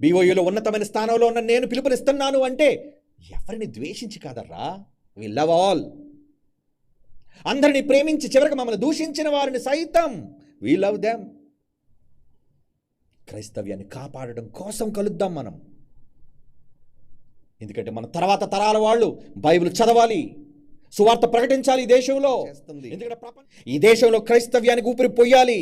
బీఓయూలో ఉన్నతమైన స్థానంలో ఉన్న నేను పిలుపునిస్తున్నాను అంటే ఎవరిని ద్వేషించి కాదర్రా? వి లవ్ ఆల్ అందరిని ప్రేమించి చివరికి మమ్మల్ని దూషించిన వారిని సైతం వి లవ్ దెమ్ క్రైస్తవ్యాన్ని కాపాడడం కోసం కలుద్దాం మనం. ఎందుకంటే మన తర్వాత తరాల వాళ్ళు బైబిల్ చదవాలి సువార్త ప్రకటించాలి ఈ దేశంలో. ఎందుకంటే ఈ దేశంలో క్రైస్తవ్యానికి ఊపిరి పొయ్యాలి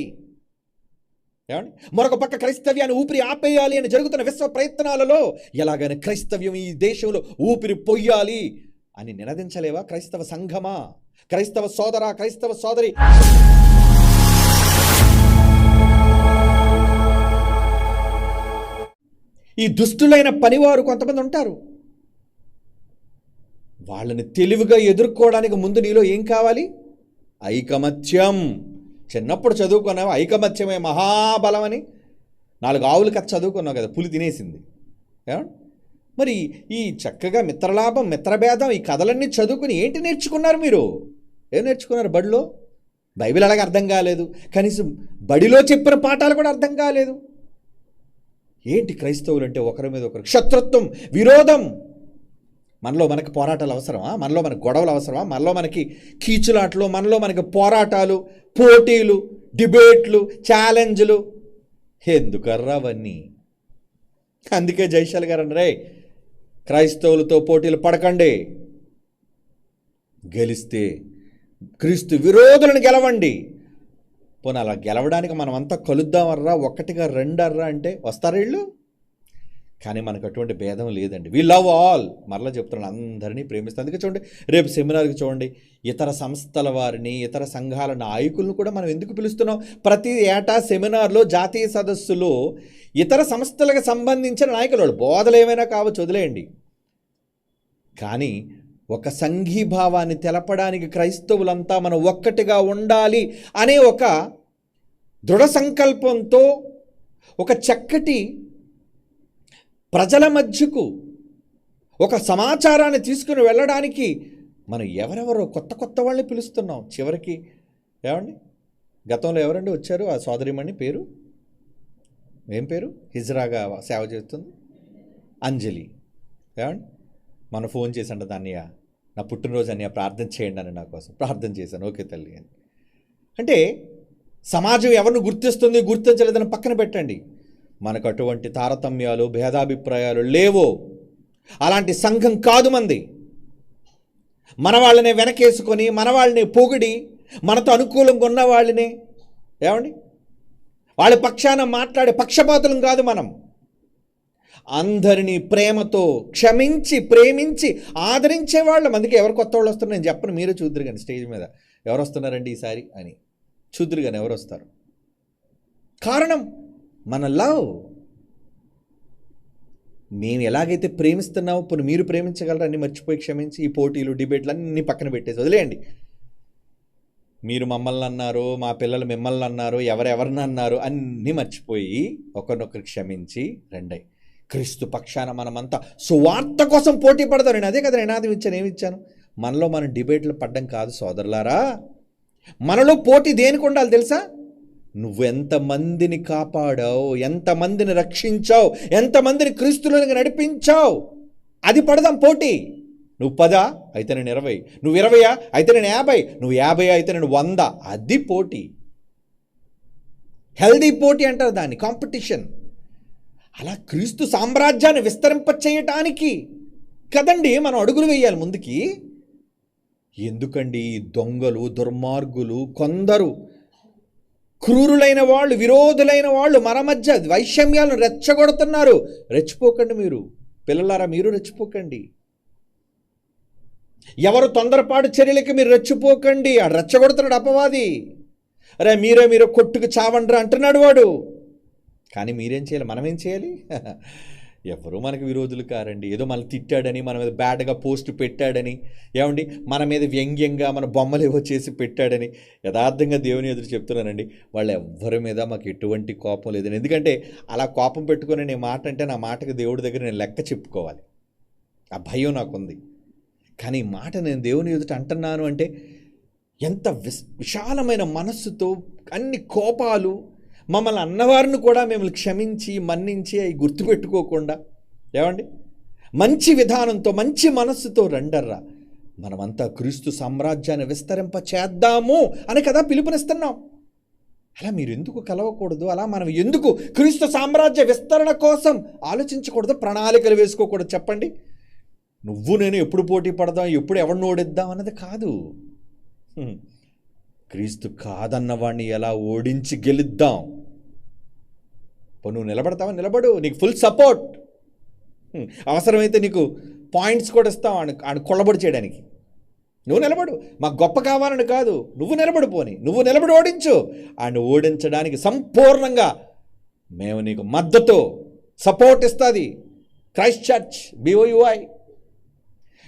ఏమండి? మరొక పక్క క్రైస్తవ్యాన్ని ఊపిరి ఆపేయాలి అని జరుగుతున్న విశ్వ ప్రయత్నాలలో ఎలాగైనా క్రైస్తవ్యం ఈ దేశంలో ఊపిరి పొయ్యాలి అని నినదించలేవా? క్రైస్తవ సంఘమా? క్రైస్తవ సోదర? క్రైస్తవ సోదరి? ఈ దుష్టులైన పనివారు కొంతమంది ఉంటారు. వాళ్ళని తెలివిగా ఎదుర్కోవడానికి ముందు నీలో ఏం కావాలి? ఐకమత్యం. చిన్నప్పుడు చదువుకున్నావు? ఐకమత్యమే మహాబలమని? నాలుగు ఆవులు కథ చదువుకున్నావు కదా పులి తినేసింది. మరి ఈ చక్కగా మిత్రలాభం మిత్రభేదం ఈ కథలన్నీ చదువుకుని ఏంటి నేర్చుకున్నారు మీరు? ఏం నేర్చుకున్నారు బడిలో? బైబిల్ అలాగే అర్థం కాలేదు. కనీసం బడిలో చెప్పిన పాఠాలు కూడా అర్థం కాలేదు. ఏంటి క్రైస్తవులు అంటే ఒకరి మీద ఒకరు? శత్రుత్వం విరోధం. మనలో మనకి పోరాటాలు అవసరమా? మనలో మనకి గొడవలు అవసరమా? మనలో మనకి కీచులాటలు మనలో మనకి పోరాటాలు పోటీలు డిబేట్లు ఛాలెంజ్లు. ఎందుకర్రా అవన్నీ? అందుకే జైశాల్ గారు అన్నరే క్రైస్తవులతో పోటీలు పడకండి. గెలిస్తే క్రీస్తు విరోధులను గెలవండి. పోనీ అలా గెలవడానికి మనం కలుద్దామర్రా? ఒక్కటిగా రెండర్రా అంటే వస్తారా వీళ్ళు? కానీ మనకు అటువంటి భేదం లేదండి. వి లవ్ ఆల్ మరలా చెప్తున్నాను అందరినీ ప్రేమిస్తాను. అందుకే చూడండి రేపు సెమినార్కి చూడండి ఇతర సంస్థల వారిని ఇతర సంఘాల నాయకులను కూడా మనం ఎందుకు పిలుస్తున్నాం? ప్రతి ఏటా సెమినార్లో జాతీయ సదస్సులో ఇతర సంస్థలకు సంబంధించిన నాయకులు వాళ్ళు. బోధలు ఏమైనా కావచ్చు వదిలేయండి. కానీ ఒక సంఘీభావాన్ని తెలపడానికి క్రైస్తవులంతా మనం ఒక్కటిగా ఉండాలి అనే ఒక దృఢ సంకల్పంతో ఒక చక్కటి ప్రజల మధ్యకు ఒక సమాచారాన్ని తీసుకుని వెళ్ళడానికి మనం ఎవరెవరో కొత్త కొత్త వాళ్ళని పిలుస్తున్నాం. చివరికి ఏమండి? గతంలో ఎవరండి వచ్చారు? ఆ సోదరిమణి పేరు? ఏం పేరు? హిజ్రాగా సేవ చేస్తుంది? అంజలి. ఏమండి? మన ఫోన్ చేసండి అన్నయ్య నా పుట్టినరోజు అన్నయ్య ప్రార్థన చేయండి అని నా కోసం ప్రార్థన చేశాను. ఓకే తల్లి అని. అంటే సమాజం ఎవరిని గుర్తిస్తుంది గుర్తించలేదని పక్కన పెట్టండి. మనకు అటువంటి తారతమ్యాలు భేదాభిప్రాయాలు లేవో అలాంటి సంఘం కాదు మంది. మన వాళ్ళనే వెనకేసుకొని మన వాళ్ళని పొగిడి మనతో అనుకూలంగా ఉన్న వాళ్ళని ఏమండి? వాళ్ళ పక్షాన మాట్లాడే పక్షపాతులం కాదు మనం. అందరినీ ప్రేమతో క్షమించి ప్రేమించి ఆదరించే వాళ్ళం. అందుకే ఎవరు కొత్త వాళ్ళు వస్తున్నారు? నేను చెప్పను మీరే చూద్దరు కానీ స్టేజ్ మీద. ఎవరు వస్తున్నారండి ఈసారి అని. చూద్దరు కానీ ఎవరు వస్తారు? కారణం మన లవ్. మేము ఎలాగైతే ప్రేమిస్తున్నామో ఇప్పుడు మీరు ప్రేమించగలరా అన్ని మర్చిపోయి క్షమించి ఈ పోటీలు డిబేట్లు అన్నీ పక్కన పెట్టేసి వదిలేయండి. మీరు మమ్మల్ని అన్నారు మా పిల్లలు మిమ్మల్ని అన్నారు ఎవరెవరిని అన్నారు అన్నీ మర్చిపోయి ఒకరినొకరు క్షమించి రెండై. క్రీస్తు పక్షాన మనమంతా సువార్త కోసం పోటీ పడతారు నేను అదే కదా నినాదం ఇచ్చాను ఏమి ఇచ్చాను? మనలో మనం డిబేట్లు పడ్డం కాదు సోదరులారా. మనలో పోటీ దేనికి ఉండాలి తెలుసా? నువ్వెంతమందిని కాపాడావు? ఎంతమందిని రక్షించావు? ఎంతమందిని క్రీస్తులకు నడిపించావు? అది పడదాం పోటీ. నువ్వు పదా? అయితే నేను ఇరవై. నువ్వు ఇరవయా? అయితే నేను యాభై. నువ్వు యాభై అయితే నేను వంద. అది పోటీ. హెల్దీ పోటీ అంటారు దాన్ని. కాంపిటీషన్. అలా క్రీస్తు సామ్రాజ్యాన్ని విస్తరింప చేయటానికి కదండి మనం అడుగులు వేయాలి ముందుకి. ఎందుకండి దొంగలు దుర్మార్గులు కొందరు క్రూరులైన వాళ్ళు విరోధులైన వాళ్ళు మన మధ్య వైషమ్యాలను రెచ్చగొడుతున్నారు. రెచ్చిపోకండి మీరు. పిల్లలారా మీరు రెచ్చిపోకండి. ఎవరు తొందరపాటు చర్యలకి మీరు రెచ్చిపోకండి. ఆ రెచ్చగొడుతున్నాడు అపవాది. అరే మీరే మీరు కొట్టుకు చావండ్రా అంటున్నాడు వాడు. కానీ మీరేం చేయాలి? మనమేం చేయాలి? ఎవరు మనకు విరోధులు కారండి. ఏదో మనల్ని తిట్టాడని మన మీద బ్యాడ్గా పోస్ట్ పెట్టాడని. ఏమండి? మన మీద వ్యంగ్యంగా మన బొమ్మలు ఏవో చేసి పెట్టాడని. యథార్థంగా దేవుని ఎదురు చెప్తున్నానండి. వాళ్ళు ఎవ్వరి మీద మాకు ఎటువంటి కోపం లేదని ఎందుకంటే అలా కోపం పెట్టుకొని నేను మాట అంటే నా మాటకి దేవుడి దగ్గర నేను లెక్క చెప్పుకోవాలి. ఆ భయం నాకుంది. కానీ ఈ మాట నేను దేవుని ఎదుట అంటున్నాను అంటే ఎంత విశాలమైన మనస్సుతో అన్ని కోపాలు మమ్మల్ని అన్నవారిని కూడా మిమ్మల్ని క్షమించి మన్నించి అవి గుర్తుపెట్టుకోకుండా. ఏమండి? మంచి విధానంతో మంచి మనస్సుతో రండర్రా. మనమంతా క్రీస్తు సామ్రాజ్యాన్ని విస్తరింప చేద్దాము అని కదా పిలుపునిస్తున్నాం. అలా మీరు ఎందుకు కలవకూడదు? అలా మనం ఎందుకు క్రీస్తు సామ్రాజ్య విస్తరణ కోసం ఆలోచించకూడదు? ప్రణాళికలు వేసుకోకూడదు? చెప్పండి. నువ్వు నేను ఎప్పుడు పోటీ పడదాం? ఎప్పుడు ఎవరిని ఓడిద్దాం? అన్నది కాదు. క్రీస్తు కాదన్నవాడిని ఎలా ఓడించి గెలుద్దాం? పో నువ్వు నిలబడతావా? నిలబడు. నీకు ఫుల్ సపోర్ట్. అవసరమైతే నీకు పాయింట్స్ కూడా ఇస్తాం ఆడు ఆడు కొల్లబడి చేయడానికి. నువ్వు నిలబడు. మాకు గొప్ప కావాలని కాదు. నువ్వు నిలబడు పోని. నువ్వు నిలబడి ఓడించు. ఆయన ఓడించడానికి సంపూర్ణంగా మేము నీకు మద్దతు సపోర్ట్ ఇస్తుంది. క్రైస్ట్ చర్చ్ బిఓయుఐ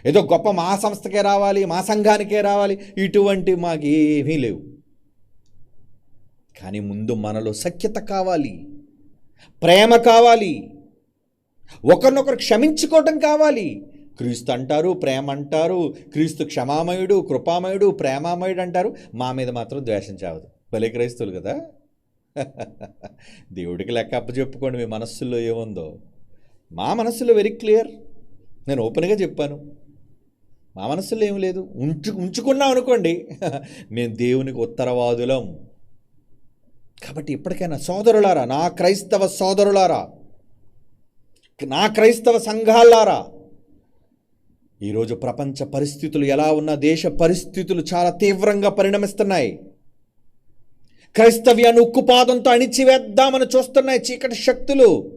ఏదో గొప్ప మా సంస్థకే రావాలి మా సంఘానికే రావాలి ఇటువంటి మాకు ఏమీ లేవు. కానీ ముందు మనలో సఖ్యత కావాలి ప్రేమ కావాలి ఒకరినొకరు క్షమించుకోవటం కావాలి. క్రీస్తు అంటారు ప్రేమ అంటారు క్రీస్తు క్షమామయుడు కృపామయుడు ప్రేమామయుడు అంటారు. మా మీద మాత్రం ద్వేషం చావదు. భలే క్రైస్తువులు కదా? దేవుడికి లెక్క అప్ప చెప్పుకోండి మీ మనస్సుల్లో ఏముందో. మా మనస్సులో వెరీ క్లియర్. నేను ఓపెన్గా చెప్పాను. మా మనసులో ఏం లేదు. ఉంచు ఉంచుకున్నాం అనుకోండి. మేము దేవునికి ఉత్తరవాదులం. కాబట్టి ఇప్పటికైనా సోదరులారా నా క్రైస్తవ సోదరులారా నా క్రైస్తవ సంఘాలారా ఈరోజు ప్రపంచ పరిస్థితులు ఎలా ఉన్నా దేశ పరిస్థితులు చాలా తీవ్రంగా పరిణమిస్తున్నాయి. క్రైస్తవ్యాన్ని ఉక్కుపాదంతో అణిచివేద్దామని చూస్తున్నాయి చీకటి శక్తులు.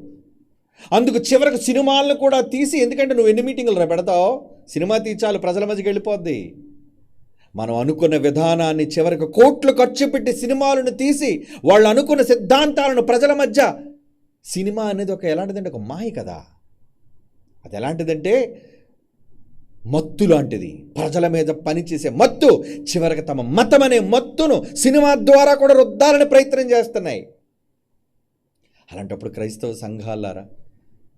అందుకు చివరకు సినిమాలను కూడా తీసి ఎందుకంటే నువ్వు ఎన్ని మీటింగులు రా పెడతావు? సినిమా తీచాలు ప్రజల మధ్యకి వెళ్ళిపోద్ది. మనం అనుకున్న విధానాన్ని చివరికి కోట్లు ఖర్చు పెట్టి సినిమాలను తీసి వాళ్ళు అనుకున్న సిద్ధాంతాలను ప్రజల మధ్య సినిమా అనేది ఒక ఎలాంటిదంటే ఒక మాయ కదా. అది ఎలాంటిదంటే మత్తు లాంటిది. ప్రజల మీద పనిచేసే మత్తు చివరికి తమ మతం అనే మత్తును సినిమా ద్వారా కూడా రుద్దాలని ప్రయత్నం చేస్తున్నాయి. అలాంటప్పుడు క్రైస్తవ సంఘాలారా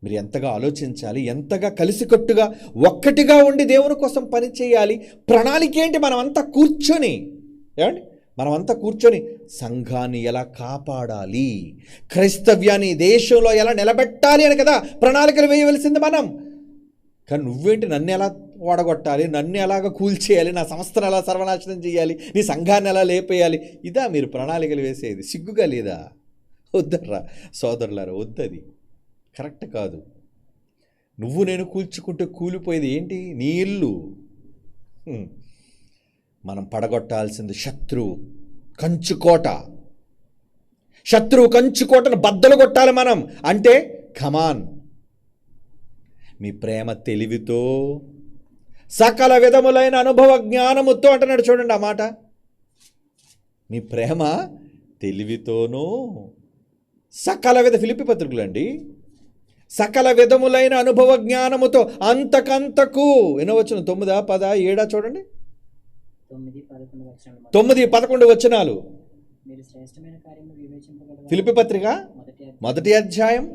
మీరు ఎంతగా ఆలోచించాలి ఎంతగా కలిసికట్టుగా ఒక్కటిగా ఉండి దేవుని కోసం పని చేయాలి ప్రణాళిక ఏంటి? మనమంతా కూర్చొని. ఏమండి? మనమంతా కూర్చొని సంఘాన్ని ఎలా కాపాడాలి? క్రైస్తవ్యాన్ని దేశంలో ఎలా నిలబెట్టాలి అని కదా ప్రణాళికలు వేయవలసింది మనం. కానీ నువ్వేంటి? నన్ను ఎలా ఓడగొట్టాలి నన్ను ఎలాగ కూల్చేయాలి? నా సంస్థను ఎలా సర్వనాశనం చేయాలి? నీ సంఘాన్ని ఎలా లేపేయాలి? ఇదా మీరు ప్రణాళికలు వేసేది. సిగ్గుగా లేదా? వద్దర్రా సోదరులారా వద్దది. కరెక్ట్ కాదు. నువ్వు నేను కూల్చుకుంటే కూలిపోయేది ఏంటి? నీ ఇల్లు. మనం పడగొట్టాల్సింది శత్రువు కంచుకోట. శత్రువు కంచుకోటను బద్దలు కొట్టాలి మనం. అంటే ఖమాన్ మీ ప్రేమ తెలివితో సకల విధములైన అనుభవ జ్ఞానముతో అంటున్నాడు చూడండి ఆ మాట. మీ ప్రేమ తెలివితోనూ సకల విధ ఫిలిపి పత్రికలండి సకల విధములైన అనుభవ జ్ఞానముతో అంతకంతకు. వినవచ్చును తొమ్మిదా పద ఏడా చూడండి. తొమ్మిది పదకొండు వచనాలు ఫిలిపి పత్రిక మొదటి అధ్యాయం.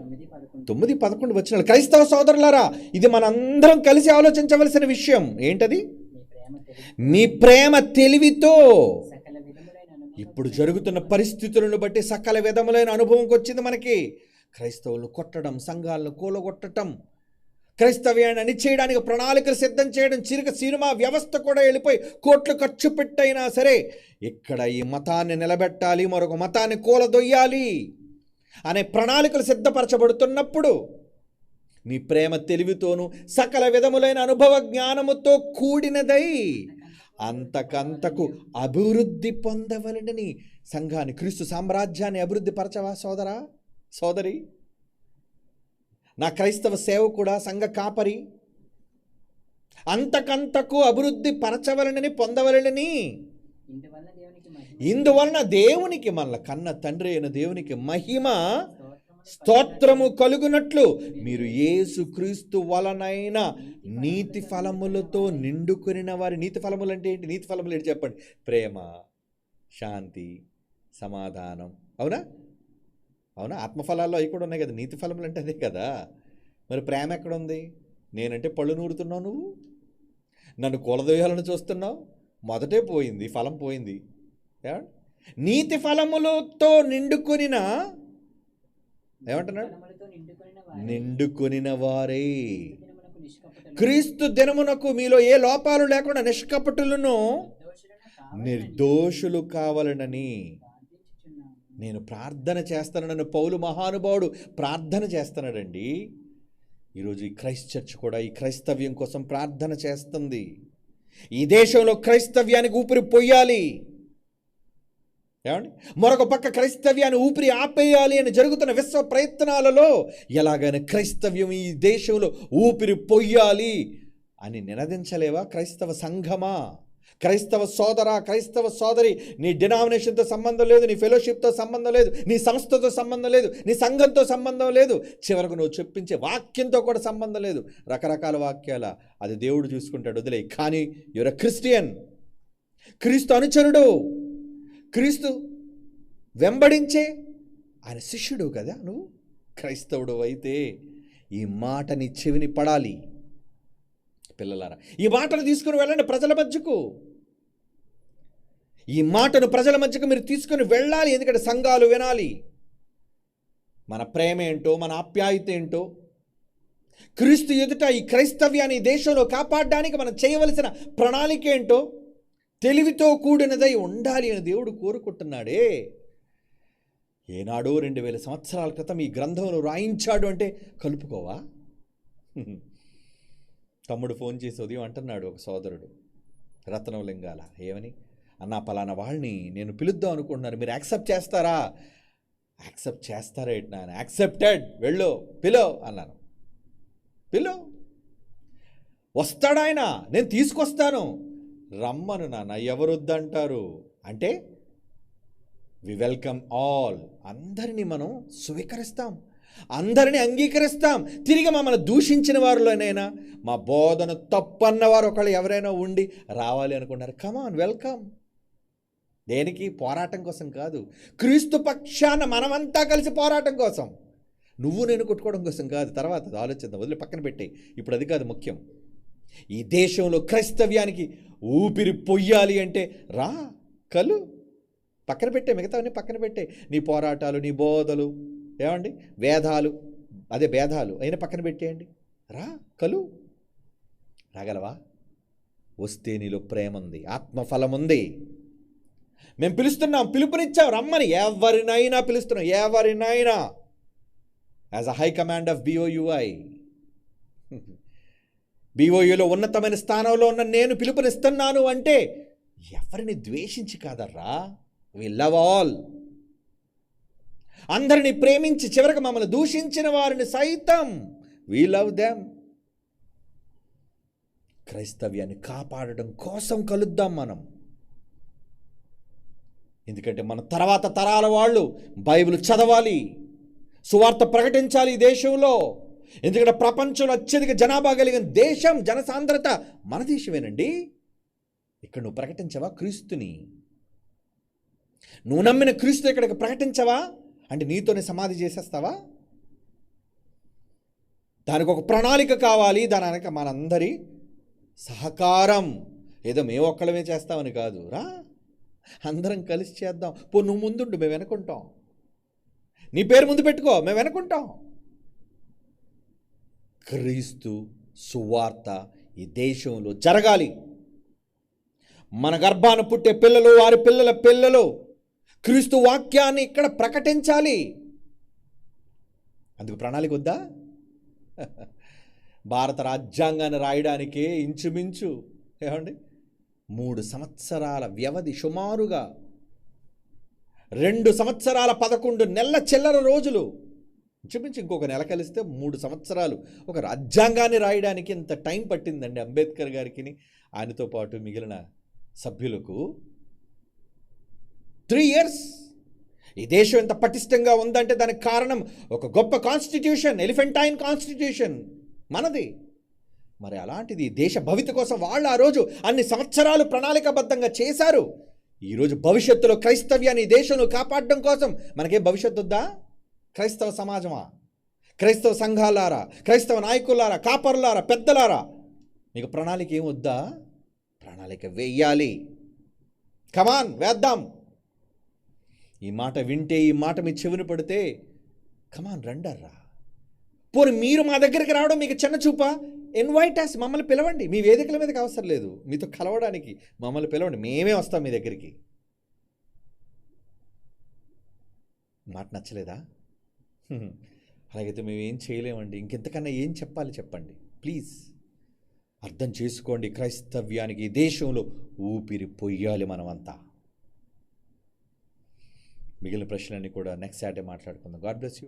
తొమ్మిది పదకొండు. వచనాలు. క్రైస్తవ సోదరులారా ఇది మనందరం కలిసి ఆలోచించవలసిన విషయం. ఏంటది? మీ ప్రేమ తెలివితో. ఇప్పుడు జరుగుతున్న పరిస్థితులను బట్టి సకల విధములైన అనుభవంకి వచ్చింది మనకి. క్రైస్తవులు కొట్టడం సంఘాలను కూలగొట్టడం క్రైస్తవ్యాన్ని అణిచేయడానికి ప్రణాళికలు సిద్ధం చేయడం చిరుక సినిమా వ్యవస్థ కూడా వెళ్ళిపోయి కోట్లు ఖర్చు పెట్టైనా సరే ఇక్కడ ఈ మతాన్ని నిలబెట్టాలి మరొక మతాన్ని కూలదొయ్యాలి అనే ప్రణాళికలు సిద్ధపరచబడుతున్నప్పుడు మీ ప్రేమ తెలివితోనూ సకల విధములైన అనుభవ జ్ఞానముతో కూడినదై అంతకంతకు అభివృద్ధి పొందవలనని సంఘాన్ని క్రీస్తు సామ్రాజ్యాన్ని అభివృద్ధి పరచవా సోదరా? సోదరి నా క్రైస్తవ సేవ కూడా సంఘ కాపరి అంతకంతకు అభివృద్ధి పరచవలనని పొందవలనని ఇందువలన దేవునికి మళ్ళ కన్న తండ్రి అయిన దేవునికి మహిమ స్తోత్రము కలుగునట్లు మీరు ఏసు క్రీస్తు వలనైన నీతి ఫలములతో నిండుకొనిన వారి నీతి ఫలములు అంటే ఏంటి? నీతి ఫలములు ఏంటి చెప్పండి? ప్రేమ శాంతి సమాధానం. అవునా? అవునా? ఆత్మఫలాల్లో అవి కూడా ఉన్నాయి కదా. నీతి ఫలములు అంటే అదే కదా. మరి ప్రేమ ఎక్కడ ఉంది నేనంటే పళ్ళు నూరుతున్నావు నువ్వు? నన్ను కూలదోయాలని చూస్తున్నావు? మొదటే పోయింది ఫలం పోయింది? నీతి ఫలములతో నిండుకొనిన ఏమంటున్నాడు? నిండుకొనిన వారే క్రీస్తు దినమునకు మీలో ఏ లోపాలు లేకుండా నిష్కపటులను నిర్దోషులు కావాలనని. నేను ప్రార్థన చేస్తానని పౌలు మహానుభావుడు ప్రార్థన చేస్తున్నాడండి. ఈరోజు ఈ క్రైస్ట్ చర్చ్ కూడా ఈ క్రైస్తవ్యం కోసం ప్రార్థన చేస్తుంది. ఈ దేశంలో క్రైస్తవ్యానికి ఊపిరి పొయ్యాలి ఏమండి? మరొక పక్క క్రైస్తవ్యాన్ని ఊపిరి ఆపేయాలి అని జరుగుతున్న విశ్వ ప్రయత్నాలలో ఎలాగైనా క్రైస్తవ్యం ఈ దేశంలో ఊపిరి పొయ్యాలి అని నినదించలేవా క్రైస్తవ సంఘమా? క్రైస్తవ సోదర క్రైస్తవ సోదరి నీ డినామినేషన్తో సంబంధం లేదు నీ ఫెలోషిప్తో సంబంధం లేదు నీ సంస్థతో సంబంధం లేదు నీ సంఘంతో సంబంధం లేదు. చివరకు నువ్వు చెప్పించే వాక్యంతో కూడా సంబంధం లేదు. రకరకాల వాక్యాల అది దేవుడు చూసుకుంటాడు వదిలే కానీ యువర్ క్రిస్టియన్ క్రీస్తు అనుచరుడు క్రీస్తు వెంబడించే ఆయన శిష్యుడు కదా నువ్వు? క్రైస్తవుడు అయితే ఈ మాట నీ చెవిని పడాలి. పిల్లలారా ఈ మాటను తీసుకుని వెళ్ళండి ప్రజల మధ్యకు. ఈ మాటను ప్రజల మధ్యకు మీరు తీసుకుని వెళ్ళాలి. ఎందుకంటే సంఘాలు వినాలి. మన ప్రేమ ఏంటో మన ఆప్యాయత ఏంటో క్రీస్తు ఎదుట ఈ క్రైస్తవ్యాన్ని దేశంలో కాపాడడానికి మనం చేయవలసిన ప్రణాళిక ఏంటో తెలివితో కూడినదై ఉండాలి అని దేవుడు కోరుకుంటున్నాడే. ఏనాడో రెండు వేల సంవత్సరాల క్రితం ఈ గ్రంథంలో రాయించాడు అంటే కలుపుకోవా? తమ్ముడు ఫోన్ చేసి ఉదయం అంటున్నాడు ఒక సోదరుడు రత్నం లింగాల ఏమని? అన్నా పలానా వాళ్ళని నేను పిలుద్దాం అనుకుంటున్నాను. మీరు యాక్సెప్ట్ చేస్తారా? యాక్సెప్ట్ చేస్తారా ఏంటి నాన్న యాక్సెప్టెడ్. వెళ్ళు పిలో అన్నాను. పిలో. వస్తాడాయన నేను తీసుకొస్తాను. రమ్మను నాన్న ఎవరు వద్దంటారు అంటే వి వెల్కమ్ ఆల్. అందరినీ మనం స్వీకరిస్తాం. అందరినీ అంగీకరిస్తాం. తిరిగి మమ్మల్ని దూషించిన వారిలోనైనా మా బోధన తప్పన్న వారు ఒకళ్ళు ఎవరైనా ఉండి రావాలి అనుకున్నారు కమాన్ వెల్కమ్ దేనికి? పోరాటం కోసం కాదు. క్రీస్తు పక్షాన మనమంతా కలిసి పోరాటం కోసం. నువ్వు నేను కొట్టుకోవడం కోసం కాదు. తర్వాత ఆలోచిద్దాం. వదిలి పక్కన పెట్టే ఇప్పుడు అది కాదు ముఖ్యం. ఈ దేశంలో క్రైస్తవ్యానికి ఊపిరి పొయ్యాలి అంటే రా కలు. పక్కన పెట్టే మిగతావన్నీ పక్కన పెట్టే నీ పోరాటాలు నీ బోధలు ఏమండి? వేదాలు. అదే భేదాలు అయినా పక్కన పెట్టేయండి. రా కలు. రాగలవా? వస్తే నీలో ప్రేమ ఉంది ఆత్మఫలం ఉంది మేము పిలుస్తున్నాం పిలుపునిచ్చాం రమ్మని. ఎవరినైనా పిలుస్తున్నాం ఎవరినైనా. As a high command of BOUI బీఓయూలో ఉన్నతమైన స్థానంలో ఉన్న నేను పిలుపునిస్తున్నాను అంటే ఎవరిని ద్వేషించి కాదర్రా? వి లవ్ ఆల్ అందరిని ప్రేమించి చివరికి మమ్మల్ని దూషించిన వారిని సైతం వీ లవ్ దెమ్ క్రైస్తవ్యాన్ని కాపాడడం కోసం కలుద్దాం మనం. ఎందుకంటే మన తర్వాత తరాల వాళ్ళు బైబిల్ చదవాలి సువార్త ప్రకటించాలి ఈ దేశంలో. ఎందుకంటే ప్రపంచంలో అత్యధిక జనాభా కలిగిన దేశం జనసాంద్రత మన దేశమేనండి. ఇక్కడ నువ్వు ప్రకటించవా క్రీస్తుని? నువ్వు నమ్మిన క్రీస్తు ఇక్కడికి ప్రకటించవా? అంటే నీతోనే సమాధి చేసేస్తావా? దానికి ఒక ప్రణాళిక కావాలి దానికి మనందరి సహకారం. ఏదో మేము ఒక్కడమే చేస్తామని కాదు రా. అందరం కలిసి చేద్దాం. పో నువ్వు ముందుండు మేము వెనుకుంటాం. నీ పేరు ముందు పెట్టుకో మేము వెనుకుంటాం. క్రీస్తు సువార్త ఈ దేశంలో జరగాలి. మన గర్భాన పుట్టే పిల్లలు వారి పిల్లల పిల్లలు క్రీస్తు వాక్యాన్ని ఇక్కడ ప్రకటించాలి. అందుకు ప్రణాళిక వద్దా? భారత రాజ్యాంగాన్ని రాయడానికే ఇంచుమించు. ఏమండి? మూడు సంవత్సరాల వ్యవధి సుమారుగా రెండు సంవత్సరాల పదకొండు నెలల చిల్లర రోజులు. చూపించి ఇంకొక నెల కలిస్తే మూడు సంవత్సరాలు. ఒక రాజ్యాంగాన్ని రాయడానికి ఇంత టైం పట్టిందండి అంబేద్కర్ గారికి ఆయనతో పాటు మిగిలిన సభ్యులకు త్రీ ఇయర్స్. ఈ దేశం ఎంత పటిష్టంగా ఉందంటే దానికి కారణం ఒక గొప్ప కాన్స్టిట్యూషన్ ఎలిఫెంటైన్ కాన్స్టిట్యూషన్. మనది. మరి అలాంటిది దేశ భవిత కోసం వాళ్ళు ఆ రోజు అన్ని సంవత్సరాలు ప్రణాళికాబద్ధంగా చేశారు. ఈరోజు భవిష్యత్తులో క్రైస్తవ్యాన్ని దేశంను దేశంలో కాపాడడం కోసం మనకే భవిష్యత్తు ఉందా క్రైస్తవ సమాజమా? క్రైస్తవ సంఘాలారా? క్రైస్తవ నాయకులారా? కాపరులారా? పెద్దలారా? మీకు ప్రణాళిక ఏం వద్దా? ప్రణాళిక వేయాలి. కమాన్ వేద్దాం. ఈ మాట వింటే ఈ మాట మీ చెవిని పడితే కమాన్ రండర్రా. పోనీ మీరు మా దగ్గరికి రావడం మీకు చిన్న చూపా? ఇన్వైట్ అస్ మమ్మల్ని పిలవండి. మీ వేదికల మీదకి అవసరం లేదు. మీతో కలవడానికి మమ్మల్ని పిలవండి. మేమే వస్తాం మీ దగ్గరికి. మాట నచ్చలేదా? అలాగైతే మేము ఏం చేయలేమండి. ఇంకెంతకన్నా ఏం చెప్పాలి చెప్పండి. ప్లీజ్. అర్థం చేసుకోండి. క్రైస్తవ్యానికి ఈ దేశంలో ఊపిరి పొయ్యాలి మనమంతా. మిగిలిన ప్రశ్నలన్నీ కూడా నెక్స్ట్ సాటర్డే మాట్లాడుకుందాం. God bless you